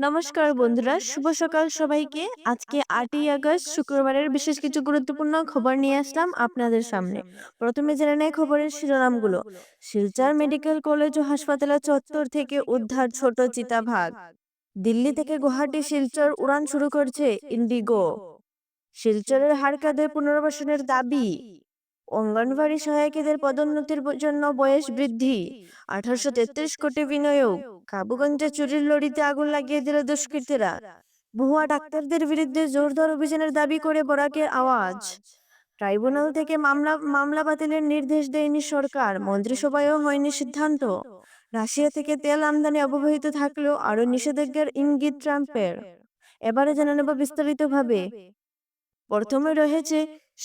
নমস্কার বন্ধুরা, শুভ সকাল সবাইকে। আজকে আটই আগস্ট, শুক্রবারের বিশেষ কিছু গুরুত্বপূর্ণ খবর নিয়ে আসলাম আপনাদের সামনে। প্রথমে জেনে নেয় খবরের শিরোনামগুলো। শিলচর মেডিকেল কলেজ ও হাসপাতালে চত্বর থেকে উদ্ধার ছোট চিতাভাগ। দিল্লি থেকে গুয়াহাটি, শিলচর উড়ান শুরু করছে ইন্ডিগো। শিলচরের হারকাদের পুনর্বাসনের দাবি। অঙ্গনবাড়ি সহায়কদের পদোন্নতির জন্য বয়স বৃদ্ধি। আঠারোশো তেত্রিশ কোটি বিনিয়োগ। কাবুগঞ্জে চুরির লড়িতে আগুন লাগিয়ে দিল দুষ্কৃতীরা। ভুয়া ডাক্তারদের বিরুদ্ধে জোরদার অভিযানের দাবি করে বরাকের আওয়াজ। ট্রাইব্যুনাল থেকে মামলা মামলা বাতিলের নির্দেশ দেয়নি সরকার, মন্ত্রিসভায়ও হয়নি সিদ্ধান্ত। রাশিয়া থেকে তেল আমদানি অব্যাহত থাকলেও আরও নিষেধাজ্ঞার ইঙ্গিত ট্রাম্পের। এবারে জানা নেব বিস্তারিতভাবে। প্রথমে রয়েছে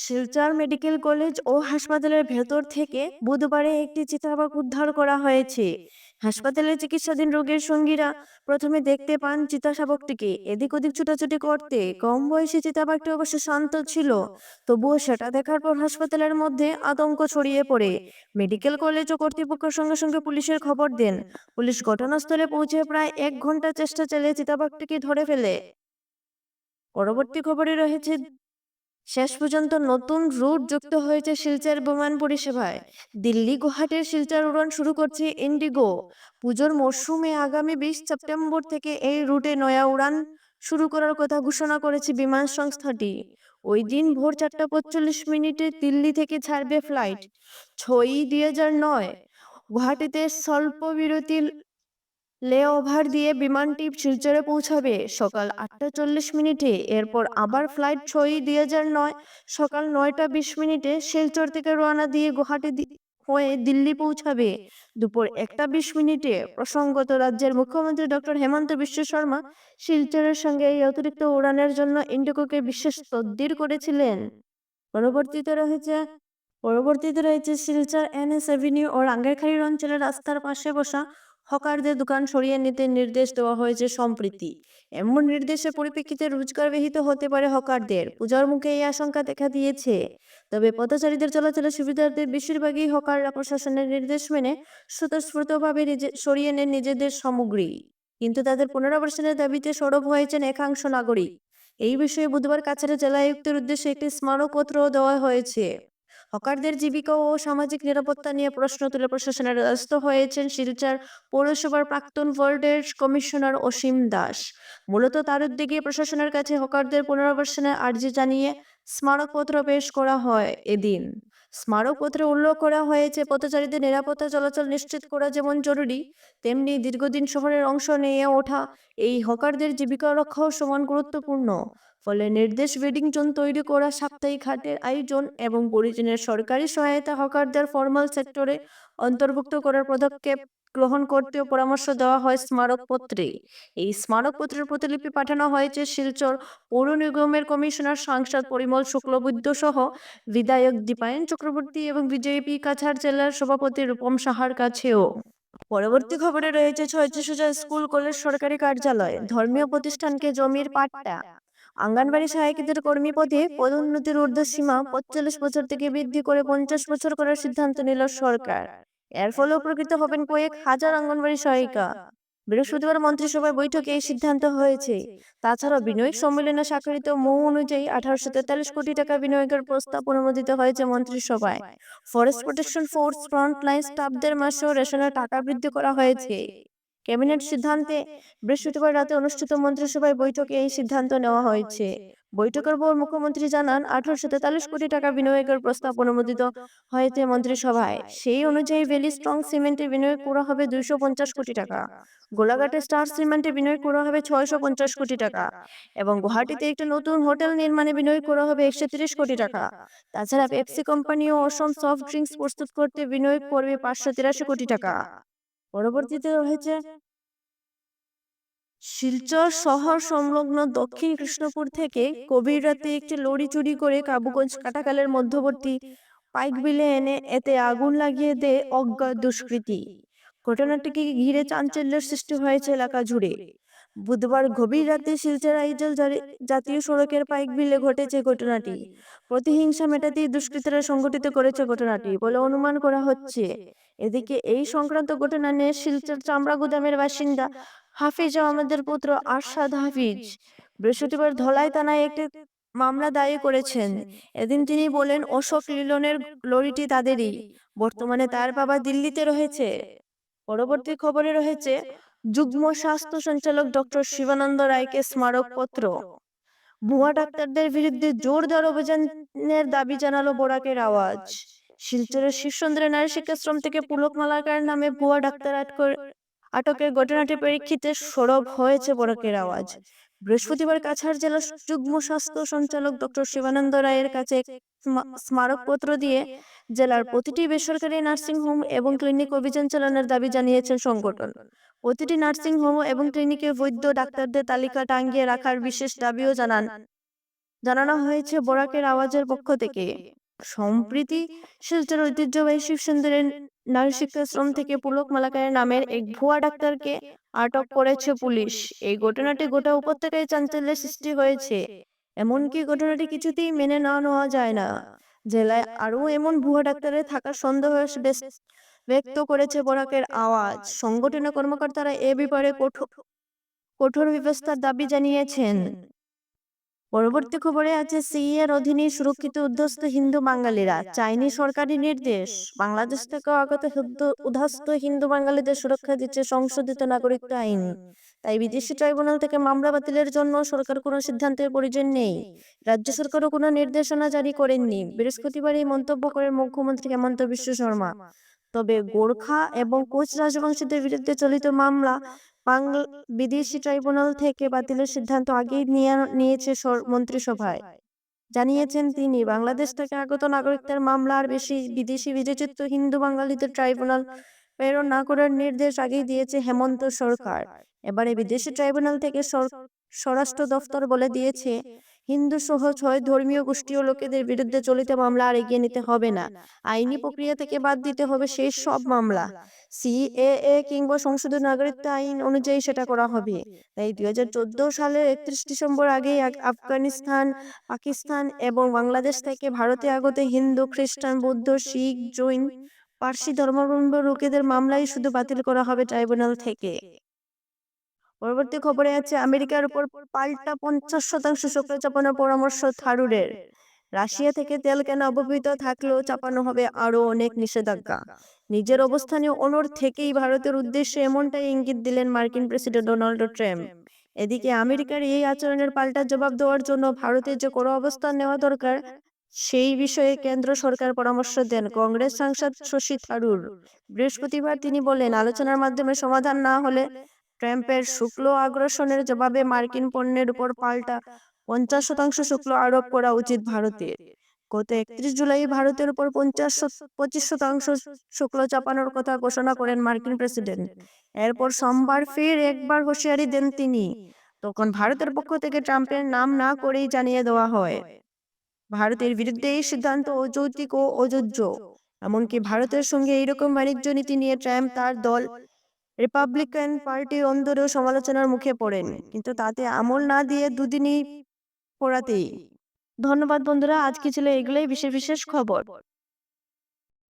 শিলচর মেডিকেল কলেজ ও হাসপাতালের ভেতর থেকে বুধবারে একটি চিতাবাঘ উদ্ধার করা হয়েছে। হাসপাতালে চিকিৎসাধীন রোগের সঙ্গীরা প্রথমে দেখতে পান চিতাশাবকটিকে। এদিক ওদিক ছুটাছুটি করতে কম বয়সী চিতাবাঘটি অবশ্য শান্ত ছিল, তবুও সেটা দেখার পর হাসপাতালের মধ্যে আতঙ্ক ছড়িয়ে পড়ে। মেডিকেল কলেজ ও কর্তৃপক্ষের সঙ্গে সঙ্গে পুলিশের খবর দেন। পুলিশ ঘটনাস্থলে পৌঁছে প্রায় এক ঘণ্টা চেষ্টা চালিয়ে চিতাবাঘটিকে ধরে ফেলে। পরবর্তী খবরে রয়েছে শেষ পর্যন্ত নতুন রুট যুক্ত হয়েছে শিলচর বিমান পরিষেবায়। দিল্লি গুয়াহাটির শিলচর উড়ান শুরু করছে ইন্ডিগো। পুজোর মরশুমে আগামী বিশ সেপ্টেম্বর থেকে এই রুটে নয়া উড়ান শুরু করার কথা ঘোষণা করেছে বিমান সংস্থাটি। ওই দিন ভোর চারটা পঁয়তাল্লিশ মিনিটে দিল্লি থেকে ছাড়বে ফ্লাইট। ছয়ই দুই হাজার নয়। গুয়াহাটিতে স্বল্প বিরতির লেওভার দিয়ে বিমানটি শিলচরে পৌঁছাবে। সকাল আটটা চল্লিশ মিনিটে। এরপর আবার ফ্লাইট ছয়ই দুই হাজার নয়। সকাল নয়টা বিশ মিনিটে শিলচর থেকে রওনা দিয়ে গুয়াহাটি হয়ে দিল্লি পৌঁছাবে। দুপুর একটা বিশ মিনিটে প্রসঙ্গত রাজ্যের মুখ্যমন্ত্রী ডক্টর হেমন্ত বিশ্ব শর্মা শিলচরের সঙ্গে এই অতিরিক্ত উড়ানের জন্য ইন্ডিগোকে বিশেষ তদ্বির করেছিলেন। পরবর্তীতে রয়েছে পরবর্তীতে রয়েছে শিলচর এনএস এভিনিউ ও রাঙ্গেরখাড়ির অঞ্চলের রাস্তার পাশে বসা হকারদের দোকান সরিয়ে নিতে নির্দেশ দেওয়া হয়েছে সম্প্রতি। এমন নির্দেশের পরিপ্রেক্ষিতে রোজগার বিহিত হতে পারে হকারদের। পূজার মুখে এই আশঙ্কা দেখা দিয়েছে। তবে পথচারীদের চলাচলের সুবিধার্থে বেশিরভাগই হকাররা প্রশাসনের নির্দেশ মেনে স্বতঃস্ফূর্তভাবে সরিয়ে নেন নিজেদের সামগ্রী। কিন্তু তাদের পুনরাবাসনের দাবিতে সরব হয়েছেন একাংশ নাগরিক। এই বিষয়ে বুধবার কাছাড়ে জেলা আয়ুক্তের উদ্দেশ্যে একটি স্মারকপত্র দেওয়া হয়েছে। হকারদের জীবিকা ও সামাজিক নিরাপত্তা নিয়ে প্রশ্ন তুলে প্রশাসনের দ্বারস্থ হয়েছেন শিলচর পৌরসভার প্রাক্তন ওয়ার্ডের কমিশনার অসীম দাস। মূলত তার উদ্যোগে প্রশাসনের কাছে হকারদের পুনর্বাসনের আর্জি জানিয়ে স্মারকপত্র পেশ করা হয় এদিন। স্মারকপত্রে উল্লেখ করা হয়েছে, পথচারীদের নিরাপত্তা চলাচল নিশ্চিত করা যেমন জরুরি, তেমনি দীর্ঘদিন শহরের অংশ নিয়ে ওঠা এই হকারদের জীবিকা রক্ষাও সমান গুরুত্বপূর্ণ। ফলে নির্দেশ ওয়েডিং জোন তৈরি করা সাপ্তাহিক হাটের আয়োজন এবং পরিজনের সরকারি সহায়তা হকারদের ফরমাল সেক্টরে অন্তর্ভুক্ত করার পদক্ষেপ গ্রহণ করতেও পরামর্শ দেওয়া হয় স্মারকপত্রে। এই স্মারকপত্রের প্রতিলিপি পাঠানো হয়েছে শিলচর পৌর নিগমের কমিশনার সাংসদ পরিমল শুক্লবৈদ্য সহ বিধায়ক দীপায়ন চক্রবর্তী এবং বিজেপি কাছাড় জেলার সভাপতি রূপম সাহার কাছেও। পরবর্তী খবরে রয়েছে ছয়ত্রিশ হাজার স্কুল, কলেজ, সরকারি কার্যালয়। ধর্মীয় প্রতিষ্ঠানকে জমির পাট্টা আঙ্গনবাড়ি সহায়কদের কর্মী পদে পদোন্নতির ঊর্ধ্বসীমা পঁয়তাল্লিশ বছর থেকে বৃদ্ধি করে পঞ্চাশ বছর করার সিদ্ধান্ত নিল সরকার। এর ফলে উপকৃত হবেন কয়েক হাজার অঙ্গনবাড়ি সহায়িকা। বৃহস্পতিবার মন্ত্রিসভায় বৈঠকে এই সিদ্ধান্ত হয়েছে। তাছাড়া বিনিয়োগ সম্মেলনে স্বাক্ষরিত মৌ অনুযায়ী আঠারোশো তেতাল্লিশ কোটি টাকা বিনিয়োগের প্রস্তাব অনুমোদিত হয়েছে মন্ত্রিসভায়। ফরেস্ট প্রোটেকশন ফোর্স ফ্রন্টলাইন স্টাফদের মাসেও রেশনের টাকা বৃদ্ধি করা হয়েছে। ক্যাবিনেট সিদ্ধান্তে বৃহস্পতিবার রাতে অনুষ্ঠিত মন্ত্রিসভায় বৈঠকে এই সিদ্ধান্ত নেওয়া হয়েছে। বৈঠকের পর মুখ্যমন্ত্রী জানান, আঠারোশো তেতাল্লিশ কোটি টাকা বিনিয়োগের প্রস্তাব অনুমোদিত হয়েছে মন্ত্রিসভায়। সেই অনুযায়ী ভ্যালি স্ট্রং সিমেন্টে বিনিয়োগ করা হবে দুইশো পঞ্চাশ কোটি টাকা। গোলাঘাটে স্টার সিমেন্টে বিনিয়োগ করা হবে ছয়শো পঞ্চাশ কোটি টাকা। এবং গুয়াহাটিতে একটি নতুন হোটেল নির্মাণে বিনিয়োগ করা হবে একশো তিরিশ কোটি টাকা। তাছাড়া পেপসি কোম্পানি ও অসম সফট ড্রিঙ্কস প্রস্তুত করতে বিনিয়োগ করবে পাঁচশো তিরাশি কোটি টাকা। পরবর্তীতে রয়েছে শিলচর শহর সংলগ্ন দক্ষিণ কৃষ্ণপুর থেকে কবির রাতে একটি লরি চুরি করে কাবুগঞ্জ কাটাকালের মধ্যবর্তী পাইক বিলে এনে এতে আগুন লাগিয়ে দেয় অজ্ঞাত দুষ্কৃতী। ঘটনাটিকে ঘিরে চাঞ্চল্যের সৃষ্টি হয়েছে এলাকা জুড়ে। বুধবার গভীর রাতে শিলচর আইজল জাতীয় সড়কের পাইক বিলে ঘটেছে ঘটনাটি। প্রতিহিংসা মেটাতেই দুষ্কৃতীরা সংঘটিত করেছে ঘটনাটি বলে অনুমান করা হচ্ছে। এদিকে এই সংক্রান্ত ঘটনা নিয়ে শিলচর চামড়া গুদামের বাসিন্দা হাফিজ আহমেদের পুত্র আরশাদ হাফিজ বৃহস্পতিবার ধলাই থানায় একটি মামলা দায়ের করেছেন। এদিন তিনি বলেন, অশোক লিলনের লরিটি তাদেরই। বর্তমানে তার বাবা দিল্লিতে রয়েছে। পরবর্তী খবরে রয়েছে যুগ্ম স্বাস্থ্য সঞ্চালক ডক্টর শিবানন্দ রায়কে স্মারকপত্র। ভুয়া ডাক্তারদের বিরুদ্ধে জোরদার অভিযানের দাবি জানালো বোরাকের আওয়াজ। শিলচরের শীর্ষন্দ্রে নারী শিক্ষাশ্রম থেকে পুলক মালাকার নামে ভুয়া ডাক্তার আটক- আটকের ঘটনাটি পরীক্ষিতে সরব হয়েছে বোরাকের আওয়াজ। বৃহস্পতিবার কাছাড় জেলা যুগ্ম স্বাস্থ্য সঞ্চালক ডক্টর শিবানন্দ রায়ের কাছে স্মারকপত্র দিয়ে জেলার প্রতিটি বেসরকারি নার্সিংহোম এবং ক্লিনিক অভিযান চালানোর দাবি জানিয়েছেন সংগঠন। প্রতিটি নার্সিংহোম এবং ক্লিনিকে বৈধ ডাক্তারদের তালিকা টাঙ্গিয়ে রাখার বিশেষ দাবিও জানান। জানানো হয়েছে বরাকের আওয়াজের পক্ষ থেকে। সম্প্রীতি শিলচর ঐতিহ্যবাহী শিবসুন্দরের নারী শিক্ষাশ্রম থেকে পুলক মালাকারের নামের এক ভুয়া ডাক্তারকে আটক করেছে পুলিশ। এই ঘটনাটি গোটা উপত্যকায় চাঞ্চল্যের সৃষ্টি হয়েছে। এমনকি ঘটনাটি কিছুতেই মেনে না নেওয়া যায় না। জেলায় আরও এমন ভুয়া ডাক্তারের থাকার সন্দেহ ব্যক্ত করেছে বরাকের আওয়াজ। সংগঠনের কর্মকর্তারা এ ব্যাপারে কঠোর কঠোর ব্যবস্থার দাবি জানিয়েছেন। পরবর্তী খবরে আছে সিএর অধীনে সুরক্ষিত উদ্ধস্ত হিন্দু বাঙালিরা। চাইনি সরকারি নির্দেশ। বাংলাদেশ থেকে আগত উদ্ধস্ত হিন্দু বাঙালিদের সুরক্ষা দিচ্ছে সংশোধিত নাগরিকত্ব আইন। তাই বিদেশি ট্রাইব্যুনাল থেকে মামলা বাতিলের জন্য সরকার কোনো সিদ্ধান্তের প্রয়োজন নেই। রাজ্য সরকারও কোনো নির্দেশনা জারি করেননি। বৃহস্পতিবার এই মন্তব্য করেন মুখ্যমন্ত্রী হেমন্ত বিশ্ব শর্মা। তবে গোর্খা এবং কোচ রাজবংশীদের বিরুদ্ধে চলিত মামলা বাংলা বিদেশি ট্রাইব্যুনাল থেকে বাতিলের সিদ্ধান্ত আগেই নিয়েছে মন্ত্রিসভায়। জানিয়েছেন তিনি বাংলাদেশ থেকে আগত নাগরিকদের মামলা আর বেশি বিদেশি বিবেচিত হিন্দু বাঙালিদের ট্রাইব্যুনাল প্রেরণ না করার নির্দেশ আগেই দিয়েছে হেমন্ত সরকার। এবারে বিদেশি ট্রাইব্যুনাল থেকে স্বরাষ্ট্র দফতর বলে দিয়েছে হিন্দু সহ ছয় ধর্মীয় গোষ্ঠী ও লোকেদের বিরুদ্ধে চলিত মামলা আর এগিয়ে নিতে হবে না। আইনি প্রক্রিয়া থেকে বাদ দিতে হবে সেই সব মামলা। সিএএ কিংবা সংশোধন নাগরিকত্ব আইন অনুযায়ী সেটা করা হবে। তাই দুই হাজার চোদ্দ সালের একত্রিশ ডিসেম্বর আগে আফগানিস্তান, পাকিস্তান এবং বাংলাদেশ থেকে ভারতে আগত হিন্দু, খ্রিস্টান, বৌদ্ধ, শিখ, জৈন, পার্সি ধর্মাবলম্বী লোকেদের মামলাই শুধু বাতিল করা হবে ট্রাইব্যুনাল থেকে। পরবর্তী খবরে আছে আমেরিকার উপর পাল্টা পঞ্চাশ শতাংশ শুল্ক চাপানোর পরামর্শ থারুরের। রাশিয়া থেকে তেল কেনা অবহিত থাকলেও চাপানো হবে আরও অনেক নিষেধাজ্ঞা। নিজের অবস্থানে অনড় থেকেই ভারতের উদ্দেশ্যে এমনটাই ইঙ্গিত দিলেন মার্কিন প্রেসিডেন্ট ডোনাল্ড ট্রাম্প। এদিকে আমেরিকার এই আচরণের পাল্টা জবাব দেওয়ার জন্য ভারতের যে কোনো অবস্থান নেওয়া দরকার, সেই বিষয়ে কেন্দ্র সরকার পরামর্শ দেন কংগ্রেস সাংসদ শশী থারুর। বৃহস্পতিবার তিনি বলেন, আলোচনার মাধ্যমে সমাধান না হলে ট্রাম্পের শুক্ল আগ্রাসনের জবাবে মার্কিন পণ্যের উপর পাল্টা পঞ্চাশ শতাংশ শুল্ক আরোপ করা উচিত ভারতের। গত একত্রিশ জুলাই ভারতের উপর পঞ্চাশ পঁচিশ শতাংশ শুল্ক চাপানোর কথা ঘোষণা করেন মার্কিন প্রেসিডেন্ট। এরপর সোমবার ফের একবার হুঁশিয়ারি দেন তিনি। তখন ভারতের পক্ষ থেকে ট্রাম্পের নাম না করেই জানিয়ে দেওয়া হয়। ভারতের বিরুদ্ধে এই সিদ্ধান্ত অযৌক্তিক ও অযোগ্য এমনকি ভারতের সঙ্গে এইরকম বাণিজ্য নীতি নিয়ে ট্রাম্প তার দল রিপাবলিকান পার্টি অন্দরেও সমালোচনার মুখে পড়েন, কিন্তু তাতে আমল না দিয়ে দুদিনই পড়াতেই। ধন্যবাদ বন্ধুরা, আজকে ছিল এগুলোই বিশেষ বিশেষ খবর।